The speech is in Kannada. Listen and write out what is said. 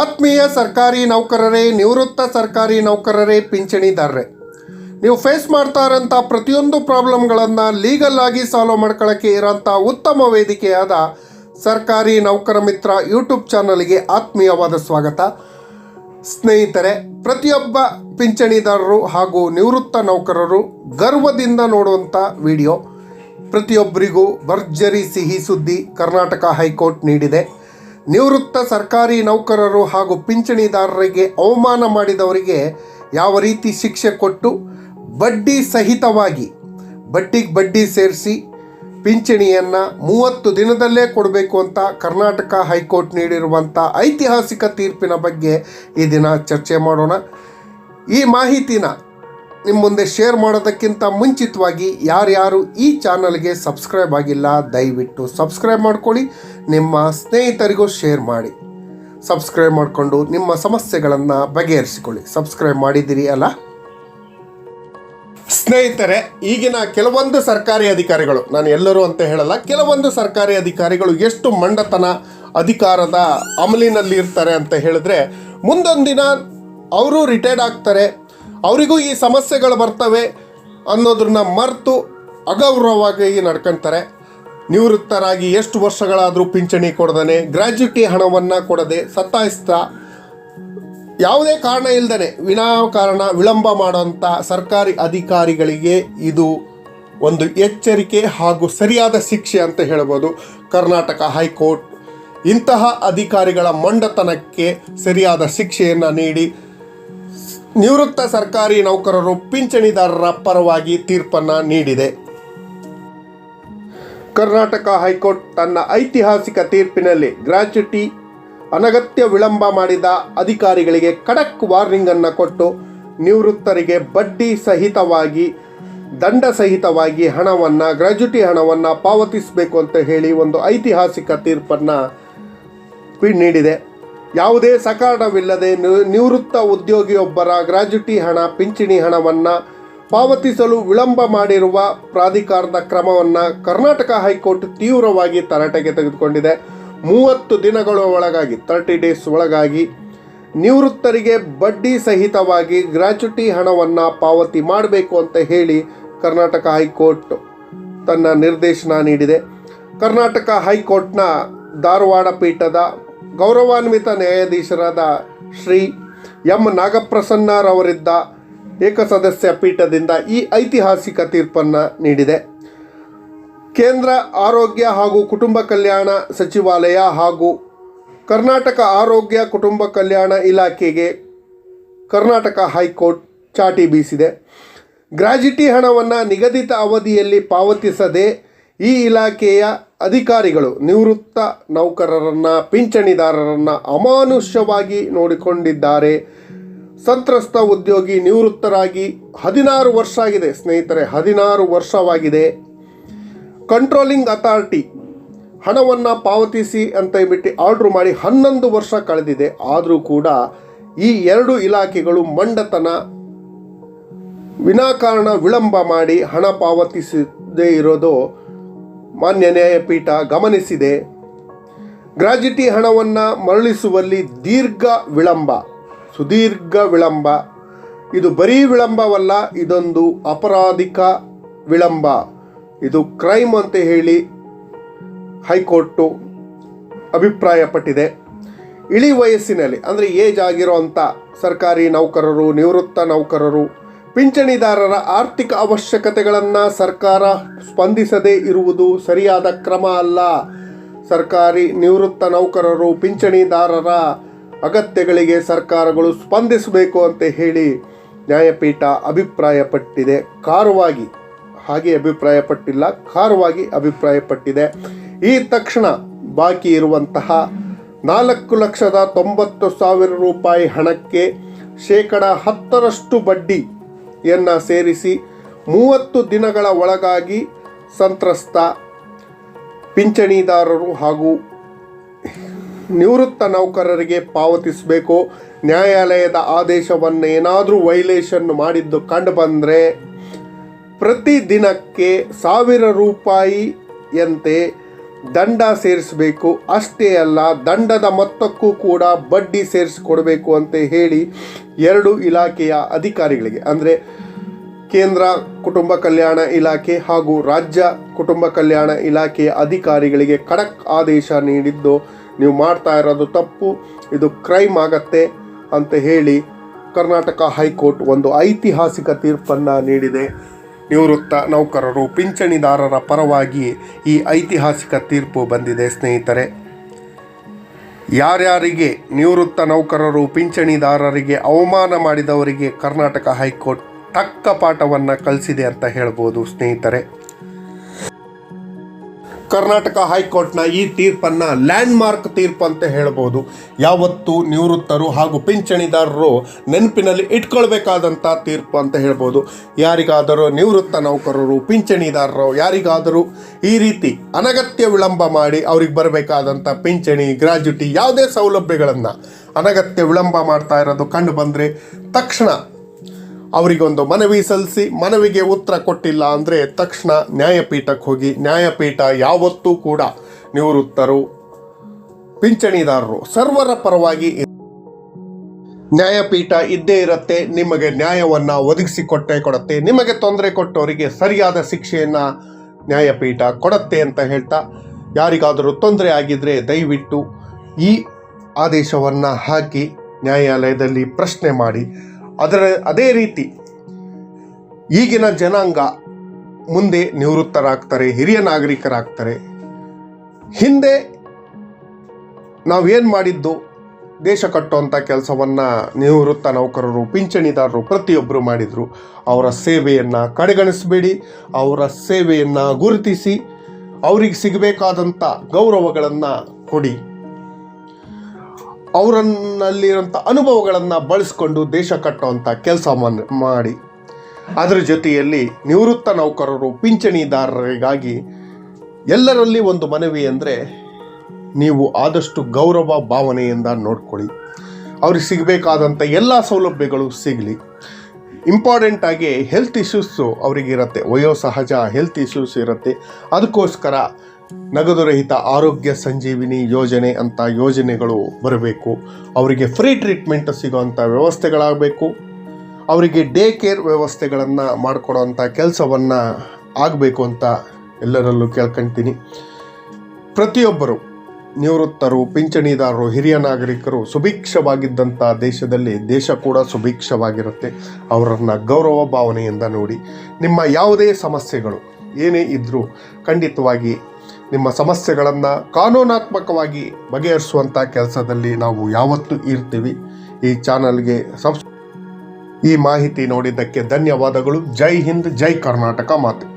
ಆತ್ಮೀಯ ಸರ್ಕಾರಿ ನೌಕರರೇ, ನಿವೃತ್ತ ಸರ್ಕಾರಿ ನೌಕರರೇ, ಪಿಂಚಣಿದಾರರೇ. ನೀವು ಫೇಸ್ ಮಾಡ್ತಾ ಇರೋಂಥ ಪ್ರತಿಯೊಂದು ಪ್ರಾಬ್ಲಮ್ಗಳನ್ನು ಲೀಗಲ್ ಆಗಿ ಸಾಲ್ವ್ ಮಾಡ್ಕೊಳ್ಳೋಕ್ಕೆ ಇರೋಂಥ ಉತ್ತಮ ವೇದಿಕೆಯಾದ ಸರ್ಕಾರಿ ನೌಕರ ಮಿತ್ರ ಯೂಟ್ಯೂಬ್ ಚಾನಲ್ಗೆ ಆತ್ಮೀಯವಾದ ಸ್ವಾಗತ. ಸ್ನೇಹಿತರೆ, ಪ್ರತಿಯೊಬ್ಬ ಪಿಂಚಣಿದಾರರು ಹಾಗೂ ನಿವೃತ್ತ ನೌಕರರು ಗರ್ವದಿಂದ ನೋಡುವಂಥ ವಿಡಿಯೋ. ಪ್ರತಿಯೊಬ್ಬರಿಗೂ ಭರ್ಜರಿ ಸಿಹಿ ಸುದ್ದಿ ಕರ್ನಾಟಕ ಹೈಕೋರ್ಟ್ ನೀಡಿದೆ. ನಿವೃತ್ತ ಸರ್ಕಾರಿ ನೌಕರರು ಹಾಗೂ ಪಿಂಚಣಿದಾರರಿಗೆ ಅವಮಾನ ಮಾಡಿದವರಿಗೆ ಯಾವ ರೀತಿ ಶಿಕ್ಷೆ ಕೊಟ್ಟು ಬಡ್ಡಿ ಸಹಿತವಾಗಿ ಬಡ್ಡಿಗೆ ಬಡ್ಡಿ ಸೇರಿಸಿ ಪಿಂಚಣಿಯನ್ನು ಮೂವತ್ತು ದಿನದಲ್ಲೇ ಕೊಡಬೇಕು ಅಂತ ಕರ್ನಾಟಕ ಹೈಕೋರ್ಟ್ ನೀಡಿರುವಂಥ ಐತಿಹಾಸಿಕ ತೀರ್ಪಿನ ಬಗ್ಗೆ ಈ ದಿನ ಚರ್ಚೆ ಮಾಡೋಣ. ಈ ಮಾಹಿತಿನ ನಿಮ್ಮ ಮುಂದೆ ಶೇರ್ ಮಾಡೋದಕ್ಕಿಂತ ಮುಂಚಿತವಾಗಿ ಯಾರ್ಯಾರು ಈ ಚಾನಲ್ಗೆ ಸಬ್ಸ್ಕ್ರೈಬ್ ಆಗಿಲ್ಲ, ದಯವಿಟ್ಟು ಸಬ್ಸ್ಕ್ರೈಬ್ ಮಾಡ್ಕೊಳ್ಳಿ, ನಿಮ್ಮ ಸ್ನೇಹಿತರಿಗೂ ಶೇರ್ ಮಾಡಿ. ಸಬ್ಸ್ಕ್ರೈಬ್ ಮಾಡಿಕೊಂಡು ನಿಮ್ಮ ಸಮಸ್ಯೆಗಳನ್ನು ಬಗೆಹರಿಸಿಕೊಳ್ಳಿ. ಸಬ್ಸ್ಕ್ರೈಬ್ ಮಾಡಿದ್ದೀರಿ ಅಲ್ಲ? ಸ್ನೇಹಿತರೆ, ಈಗಿನ ಕೆಲವೊಂದು ಸರ್ಕಾರಿ ಅಧಿಕಾರಿಗಳು, ನಾನು ಎಲ್ಲರೂ ಅಂತ ಹೇಳಲ್ಲ, ಕೆಲವೊಂದು ಸರ್ಕಾರಿ ಅಧಿಕಾರಿಗಳು ಎಷ್ಟು ಮಂಡತನ ಅಧಿಕಾರದ ಅಮಲಿನಲ್ಲಿ ಇರ್ತಾರೆ ಅಂತ ಹೇಳಿದ್ರೆ ಮುಂದೊಂದು ದಿನ ಅವರು ರಿಟೈರ್ಡ್ ಆಗ್ತಾರೆ ಅವರಿಗೂ ಈ ಸಮಸ್ಯೆಗಳು ಬರ್ತವೆ ಅನ್ನೋದನ್ನ ಮರೆತು ಅಗೌರವವಾಗಿ ನಡ್ಕೊಂತಾರೆ. ನಿವೃತ್ತರಾಗಿ ಎಷ್ಟು ವರ್ಷಗಳಾದರೂ ಪಿಂಚಣಿ ಕೊಡದೇ ಗ್ರ್ಯಾಜ್ಯುಟಿ ಹಣವನ್ನು ಕೊಡದೆ, ಸತ್ತಾಯಿಸ್ತಾ ಯಾವುದೇ ಕಾರಣ ಇಲ್ಲದೇ ವಿನಾಕಾರಣ, ವಿಳಂಬ ಮಾಡುವಂಥ ಸರ್ಕಾರಿ ಅಧಿಕಾರಿಗಳಿಗೆ ಇದು ಒಂದು ಎಚ್ಚರಿಕೆ ಹಾಗೂ ಸರಿಯಾದ ಶಿಕ್ಷೆ ಅಂತ ಹೇಳ್ಬೋದು. ಕರ್ನಾಟಕ ಹೈಕೋರ್ಟ್ ಇಂತಹ ಅಧಿಕಾರಿಗಳ ಮಂಡತನಕ್ಕೆ ಸರಿಯಾದ ಶಿಕ್ಷೆಯನ್ನು ನೀಡಿ ನಿವೃತ್ತ ಸರ್ಕಾರಿ ನೌಕರರು ಪಿಂಚಣಿದಾರರ ಪರವಾಗಿ ತೀರ್ಪನ್ನು ನೀಡಿದೆ. ಕರ್ನಾಟಕ ಹೈಕೋರ್ಟ್ ತನ್ನ ಐತಿಹಾಸಿಕ ತೀರ್ಪಿನಲ್ಲಿ ಗ್ರಾಚ್ಯುಟಿ, ಅನಗತ್ಯ ವಿಳಂಬ ಮಾಡಿದ ಅಧಿಕಾರಿಗಳಿಗೆ ಖಡಕ್ ವಾರ್ನಿಂಗ್ ಅನ್ನು ಕೊಟ್ಟು ನಿವೃತ್ತರಿಗೆ ಬಡ್ಡಿ ಸಹಿತವಾಗಿ, ದಂಡ ಸಹಿತವಾಗಿ ಹಣವನ್ನು, ಗ್ರಾಚ್ಯುಟಿ ಹಣವನ್ನು ಪಾವತಿಸಬೇಕು ಅಂತ ಹೇಳಿ ಒಂದು ಐತಿಹಾಸಿಕ ತೀರ್ಪನ್ನು ನೀಡಿದೆ. ಯಾವುದೇ ಸಕಾರಣವಿಲ್ಲದೆ ನಿವೃತ್ತ ಉದ್ಯೋಗಿಯೊಬ್ಬರ ಗ್ರಾಜ್ಯುಟಿ ಹಣ, ಪಿಂಚಣಿ ಹಣವನ್ನು ಪಾವತಿಸಲು ವಿಳಂಬ ಮಾಡಿರುವ ಪ್ರಾಧಿಕಾರದ ಕ್ರಮವನ್ನು ಕರ್ನಾಟಕ ಹೈಕೋರ್ಟ್ ತೀವ್ರವಾಗಿ ತರಾಟೆಗೆ ತೆಗೆದುಕೊಂಡಿದೆ. ಮೂವತ್ತು ದಿನಗಳ ಒಳಗಾಗಿ, ತರ್ಟಿ ಡೇಸ್ ಒಳಗಾಗಿ ನಿವೃತ್ತರಿಗೆ ಬಡ್ಡಿ ಸಹಿತವಾಗಿ ಗ್ರಾಚ್ಯುಟಿ ಹಣವನ್ನು ಪಾವತಿ ಮಾಡಬೇಕು ಅಂತ ಹೇಳಿ ಕರ್ನಾಟಕ ಹೈಕೋರ್ಟ್ ತನ್ನ ನಿರ್ದೇಶನ ನೀಡಿದೆ. ಕರ್ನಾಟಕ ಹೈಕೋರ್ಟ್ನ ಧಾರವಾಡ ಪೀಠದ ಗೌರವಾನ್ವಿತ ನ್ಯಾಯಾಧೀಶರಾದ ಶ್ರೀ ಎಂ ನಾಗಪ್ರಸನ್ನರವರಿದ್ದ ಏಕಸದಸ್ಯ ಪೀಠದಿಂದ ಈ ಐತಿಹಾಸಿಕ ತೀರ್ಪನ್ನು ನೀಡಿದೆ. ಕೇಂದ್ರ ಆರೋಗ್ಯ ಹಾಗೂ ಕುಟುಂಬ ಕಲ್ಯಾಣ ಸಚಿವಾಲಯ ಹಾಗೂ ಕರ್ನಾಟಕ ಆರೋಗ್ಯ ಕುಟುಂಬ ಕಲ್ಯಾಣ ಇಲಾಖೆಗೆ ಕರ್ನಾಟಕ ಹೈಕೋರ್ಟ್ ಚಾಟಿ ಬೀಸಿದೆ. ಗ್ರಾಜಿಟಿ ಹಣವನ್ನು ನಿಗದಿತ ಅವಧಿಯಲ್ಲಿ ಪಾವತಿಸದೆ ಈ ಇಲಾಖೆಯ ಅಧಿಕಾರಿಗಳು ನಿವೃತ್ತ ನೌಕರರನ್ನು, ಪಿಂಚಣಿದಾರರನ್ನು ಅಮಾನುಷ್ಯವಾಗಿ ನೋಡಿಕೊಂಡಿದ್ದಾರೆ. ಸಂತ್ರಸ್ತ ಉದ್ಯೋಗಿ ನಿವೃತ್ತರಾಗಿ ಹದಿನಾರು ವರ್ಷ ಆಗಿದೆ. ಸ್ನೇಹಿತರೆ, ಹದಿನಾರು ವರ್ಷವಾಗಿದೆ. ಕಂಟ್ರೋಲಿಂಗ್ ಅಥಾರಿಟಿ ಹಣವನ್ನು ಪಾವತಿಸಿ ಅಂತ ಹೇಳ್ಬಿಟ್ಟು ಆರ್ಡ್ರ್ ಮಾಡಿ ಹನ್ನೊಂದು ವರ್ಷ ಕಳೆದಿದೆ. ಆದರೂ ಕೂಡ ಈ ಎರಡು ಇಲಾಖೆಗಳು ಮಂಡತನ ವಿನಾಕಾರಣ ವಿಳಂಬ ಮಾಡಿ ಹಣ ಪಾವತಿಸದೇ ಇರೋದು ಮಾನ್ಯ ನ್ಯಾಯಪೀಠ ಗಮನಿಸಿದೆ. ಗ್ರಾಜ್ಯುಟಿ ಹಣವನ್ನು ಮರಳಿಸುವಲ್ಲಿ ದೀರ್ಘ ವಿಳಂಬ, ಸುದೀರ್ಘ ವಿಳಂಬ. ಇದು ಬರೀ ವಿಳಂಬವಲ್ಲ, ಇದೊಂದು ಅಪರಾಧಿಕ ವಿಳಂಬ. ಇದು ಕ್ರೈಮ್ ಅಂತ ಹೇಳಿ ಹೈಕೋರ್ಟು ಅಭಿಪ್ರಾಯಪಟ್ಟಿದೆ. ಇಳಿ ವಯಸ್ಸಿನಲ್ಲಿ, ಅಂದರೆ ಏಜ್ ಆಗಿರೋ ಅಂಥ ಸರ್ಕಾರಿ ನೌಕರರು, ನಿವೃತ್ತ ನೌಕರರು ಪಿಂಚಣಿದಾರರ ಆರ್ಥಿಕ ಅವಶ್ಯಕತೆಗಳನ್ನು ಸರ್ಕಾರ ಸ್ಪಂದಿಸದೇ ಇರುವುದು ಸರಿಯಾದ ಕ್ರಮ ಅಲ್ಲ. ಸರ್ಕಾರಿ ನಿವೃತ್ತ ನೌಕರರು ಪಿಂಚಣಿದಾರರ ಅಗತ್ಯಗಳಿಗೆ ಸರ್ಕಾರಗಳು ಸ್ಪಂದಿಸಬೇಕು ಅಂತ ಹೇಳಿ ನ್ಯಾಯಪೀಠ ಅಭಿಪ್ರಾಯಪಟ್ಟಿದೆ. ಖಾರವಾಗಿ, ಹಾಗೆ ಅಭಿಪ್ರಾಯಪಟ್ಟಿಲ್ಲ, ಖಾರವಾಗಿ ಅಭಿಪ್ರಾಯಪಟ್ಟಿದೆ. ಈ ತಕ್ಷಣ ಬಾಕಿ ಇರುವಂತಹ ನಾಲ್ಕು ಲಕ್ಷದ ತೊಂಬತ್ತು ಸಾವಿರ ರೂಪಾಯಿ ಹಣಕ್ಕೆ ಶೇಕಡ ಹತ್ತರಷ್ಟು ಬಡ್ಡಿಯನ್ನು ಸೇರಿಸಿ ಮೂವತ್ತು ದಿನಗಳ ಒಳಗಾಗಿ ಸಂತ್ರಸ್ತ, ಪಿಂಚಣಿದಾರರು ಹಾಗೂ ನಿವೃತ್ತ ನೌಕರರಿಗೆ ಪಾವತಿಸಬೇಕು. ನ್ಯಾಯಾಲಯದ ಆದೇಶವನ್ನು ಏನಾದರೂ ವೈಲೇಷನ್ ಮಾಡಿದ್ದು ಕಂಡು ಬಂದರೆ ಪ್ರತಿ ದಿನಕ್ಕೆ ಸಾವಿರ ರೂಪಾಯಿಯಂತೆ ದಂಡ ಸೇರಿಸಬೇಕು. ಅಷ್ಟೇ ಅಲ್ಲ, ದಂಡದ ಮೊತ್ತಕ್ಕೂ ಕೂಡ ಬಡ್ಡಿ ಸೇರಿಸಿಕೊಡಬೇಕು ಅಂತ ಹೇಳಿ ಎರಡು ಇಲಾಖೆಯ ಅಧಿಕಾರಿಗಳಿಗೆ, ಅಂದರೆ ಕೇಂದ್ರ ಕುಟುಂಬ ಕಲ್ಯಾಣ ಇಲಾಖೆ ಹಾಗೂ ರಾಜ್ಯ ಕುಟುಂಬ ಕಲ್ಯಾಣ ಇಲಾಖೆಯ ಅಧಿಕಾರಿಗಳಿಗೆ ಖಡಕ್ ಆದೇಶ ನೀಡಿದ್ದು, ನೀವು ಮಾಡ್ತಾ ಇರೋದು ತಪ್ಪು, ಇದು ಕ್ರೈಮ್ ಆಗತ್ತೆ ಅಂತ ಹೇಳಿ ಕರ್ನಾಟಕ ಹೈಕೋರ್ಟ್ ಒಂದು ಐತಿಹಾಸಿಕ ತೀರ್ಪನ್ನು ನೀಡಿದೆ. ನಿವೃತ್ತ ನೌಕರರು ಪಿಂಚಣಿದಾರರ ಪರವಾಗಿ ಈ ಐತಿಹಾಸಿಕ ತೀರ್ಪು ಬಂದಿದೆ, ಸ್ನೇಹಿತರೆ. ಯಾರ್ಯಾರಿಗೆ ನಿವೃತ್ತ ನೌಕರರು ಪಿಂಚಣಿದಾರರಿಗೆ ಅವಮಾನ ಮಾಡಿದವರಿಗೆ ಕರ್ನಾಟಕ ಹೈಕೋರ್ಟ್ ತಕ್ಕ ಪಾಠವನ್ನು ಕಲಿಸಿದೆ ಅಂತ ಹೇಳ್ಬೋದು, ಸ್ನೇಹಿತರೆ. ಕರ್ನಾಟಕ ಹೈಕೋರ್ಟ್ನ ಈ ತೀರ್ಪನ್ನು ಲ್ಯಾಂಡ್ ಮಾರ್ಕ್ ತೀರ್ಪು ಅಂತ ಹೇಳ್ಬೋದು. ಯಾವತ್ತು ನಿವೃತ್ತರು ಹಾಗೂ ಪಿಂಚಣಿದಾರರು ನೆನಪಿನಲ್ಲಿ ಇಟ್ಕೊಳ್ಬೇಕಾದಂಥ ತೀರ್ಪು ಅಂತ ಹೇಳ್ಬೋದು. ಯಾರಿಗಾದರೂ ನಿವೃತ್ತ ನೌಕರರು, ಪಿಂಚಣಿದಾರರು, ಯಾರಿಗಾದರೂ ಈ ರೀತಿ ಅನಗತ್ಯ ವಿಳಂಬ ಮಾಡಿ ಅವ್ರಿಗೆ ಬರಬೇಕಾದಂಥ ಪಿಂಚಣಿ, ಗ್ರಾಜ್ಯುಟಿ ಯಾವುದೇ ಸೌಲಭ್ಯಗಳನ್ನು ಅನಗತ್ಯ ವಿಳಂಬ ಮಾಡ್ತಾ ಇರೋದು ಕಂಡು ಬಂದರೆ ತಕ್ಷಣ ಅವರಿಗೊಂದು ಮನವಿ ಸಲ್ಲಿಸಿ ಮನವಿಗೆ ಉತ್ತರ ಕೊಟ್ಟಿಲ್ಲ ಅಂದರೆ ತಕ್ಷಣ ನ್ಯಾಯಪೀಠಕ್ಕೆ ಹೋಗಿ. ನ್ಯಾಯಪೀಠ ಯಾವತ್ತೂ ಕೂಡ ನಿವೃತ್ತರು, ಪಿಂಚಣಿದಾರರು, ಸರ್ವರ ಪರವಾಗಿ ನ್ಯಾಯಪೀಠ ಇದ್ದೇ ಇರುತ್ತೆ, ನಿಮಗೆ ನ್ಯಾಯವನ್ನು ಒದಗಿಸಿಕೊಟ್ಟೇ ಕೊಡುತ್ತೆ, ನಿಮಗೆ ತೊಂದರೆ ಕೊಟ್ಟವರಿಗೆ ಸರಿಯಾದ ಶಿಕ್ಷೆಯನ್ನು ನ್ಯಾಯಪೀಠ ಕೊಡುತ್ತೆ ಅಂತ ಹೇಳ್ತಾ, ಯಾರಿಗಾದರೂ ತೊಂದರೆ ಆಗಿದ್ದರೆ ದಯವಿಟ್ಟು ಈ ಆದೇಶವನ್ನು ಹಾಕಿ ನ್ಯಾಯಾಲಯದಲ್ಲಿ ಪ್ರಶ್ನೆ ಮಾಡಿ. ಅದರ ಅದೇ ರೀತಿ ಈಗಿನ ಜನಾಂಗ ಮುಂದೆ ನಿವೃತ್ತರಾಗ್ತಾರೆ, ಹಿರಿಯ ನಾಗರಿಕರಾಗ್ತಾರೆ. ಹಿಂದೆ ನಾವೇನು ಮಾಡಿದ್ದು? ದೇಶ ಕಟ್ಟುವಂಥ ಕೆಲಸವನ್ನು ನಿವೃತ್ತ ನೌಕರರು, ಪಿಂಚಣಿದಾರರು ಪ್ರತಿಯೊಬ್ಬರು ಮಾಡಿದರು. ಅವರ ಸೇವೆಯನ್ನು ಕಡೆಗಣಿಸಬೇಡಿ, ಅವರ ಸೇವೆಯನ್ನು ಗುರುತಿಸಿ, ಅವರಿಗೆ ಸಿಗಬೇಕಾದಂಥ ಗೌರವಗಳನ್ನು ಕೊಡಿ. ಅವರನ್ನಲ್ಲಿರುವಂಥ ಅನುಭವಗಳನ್ನು ಬಳಸ್ಕೊಂಡು ದೇಶ ಕಟ್ಟುವಂಥ ಕೆಲಸ ಮಾಡಿ. ಅದರ ಜೊತೆಯಲ್ಲಿ ನಿವೃತ್ತ ನೌಕರರು, ಪಿಂಚಣಿದಾರರಿಗಾಗಿ ಎಲ್ಲರಲ್ಲಿ ಒಂದು ಮನವಿ ಅಂದರೆ ನೀವು ಆದಷ್ಟು ಗೌರವ ಭಾವನೆಯಿಂದ ನೋಡ್ಕೊಳ್ಳಿ. ಅವ್ರಿಗೆ ಸಿಗಬೇಕಾದಂಥ ಎಲ್ಲ ಸೌಲಭ್ಯಗಳು ಸಿಗಲಿ. ಇಂಪಾರ್ಟೆಂಟ್ ಆಗಿ ಹೆಲ್ತ್ ಇಶ್ಯೂಸು ಅವರಿಗಿರುತ್ತೆ. ವಯೋಸಹಜ ಹೆಲ್ತ್ ಇಶ್ಯೂಸ್ ಇರುತ್ತೆ. ಅದಕ್ಕೋಸ್ಕರ ನಗದು ರಹಿತ ಆರೋಗ್ಯ ಸಂಜೀವಿನಿ ಯೋಜನೆ ಅಂತ ಯೋಜನೆಗಳು ಬರಬೇಕು. ಅವರಿಗೆ ಫ್ರೀ ಟ್ರೀಟ್ಮೆಂಟ್ ಸಿಗೋವಂಥ ವ್ಯವಸ್ಥೆಗಳಾಗಬೇಕು. ಅವರಿಗೆ ಡೇ ಕೇರ್ ವ್ಯವಸ್ಥೆಗಳನ್ನು ಮಾಡಿಕೊಡೋವಂಥ ಕೆಲಸವನ್ನು ಆಗಬೇಕು ಅಂತ ಎಲ್ಲರಲ್ಲೂ ಕೇಳ್ಕೊಳ್ತೀನಿ ಪ್ರತಿಯೊಬ್ಬರು, ನಿವೃತ್ತರು, ಪಿಂಚಣಿದಾರರು, ಹಿರಿಯ ನಾಗರಿಕರು ಸುಭಿಕ್ಷವಾಗಿದ್ದಂಥ ದೇಶದಲ್ಲಿ ದೇಶ ಕೂಡ ಸುಭಿಕ್ಷವಾಗಿರುತ್ತೆ. ಅವರನ್ನು ಗೌರವ ಭಾವನೆಯಿಂದ ನೋಡಿ. ನಿಮ್ಮ ಯಾವುದೇ ಸಮಸ್ಯೆಗಳು ಏನೇ ಇದ್ದರೂ ಖಂಡಿತವಾಗಿ ನಿಮ್ಮ ಸಮಸ್ಯೆಗಳನ್ನು ಕಾನೂನಾತ್ಮಕವಾಗಿ ಬಗೆಹರಿಸುವಂಥ ಕೆಲಸದಲ್ಲಿ ನಾವು ಯಾವತ್ತೂ ಇರ್ತೀವಿ. ಈ ಚಾನಲ್ಗೆ ಸಬ್ಸ್ ಈ ಮಾಹಿತಿ ನೋಡಿದ್ದಕ್ಕೆ ಧನ್ಯವಾದಗಳು. ಜೈ ಹಿಂದ್, ಜೈ ಕರ್ನಾಟಕ ಮಾತು.